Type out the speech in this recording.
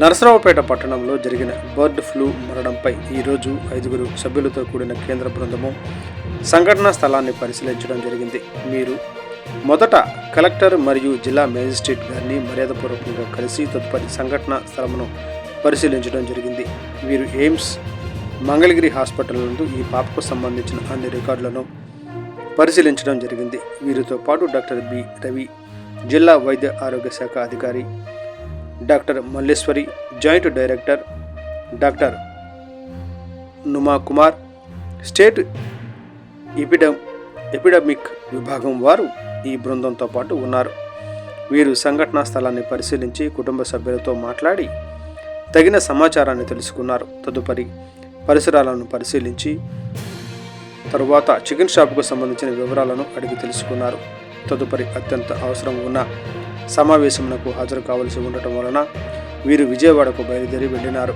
నరసరావుపేట పట్టణంలో జరిగిన bird flu మరణంపై ఈరోజు ఐదుగురు సభ్యులతో కూడిన కేంద్ర బృందము సంఘటనా స్థలాన్ని పరిశీలించడం జరిగింది. మీరు మొదట కలెక్టర్ మరియు జిల్లా మేజిస్ట్రేట్ గారిని మర్యాదపూర్వకంగా కలిసి తదుపరి సంఘటన స్థలమును పరిశీలించడం జరిగింది. వీరు ఎయిమ్స్ మంగళగిరి హాస్పిటల్ నందు ఈ పాపకు సంబంధించిన అన్ని రికార్డులను పరిశీలించడం జరిగింది. వీరితో పాటు డాక్టర్ బి రవి జిల్లా వైద్య ఆరోగ్య శాఖ అధికారి doctor Malleswari joint director doctor Numa Kumar state ఎపిడమ్ epidemic విభాగం వారు ఈ బృందంతో పాటు ఉన్నారు. వీరు సంఘటనా స్థలాన్ని పరిశీలించి కుటుంబ సభ్యులతో మాట్లాడి తగిన సమాచారాన్ని తెలుసుకున్నారు. తదుపరి పరిసరాలను పరిశీలించి తరువాత చికెన్ షాప్కు సంబంధించిన వివరాలను అడిగి తెలుసుకున్నారు. తదుపరి అత్యంత అవసరం ఉన్న సమావేశమునకు హాజరు కావలసి ఉండటం వలన వీరు విజయవాడకు బయలుదేరి వెళ్ళినారు.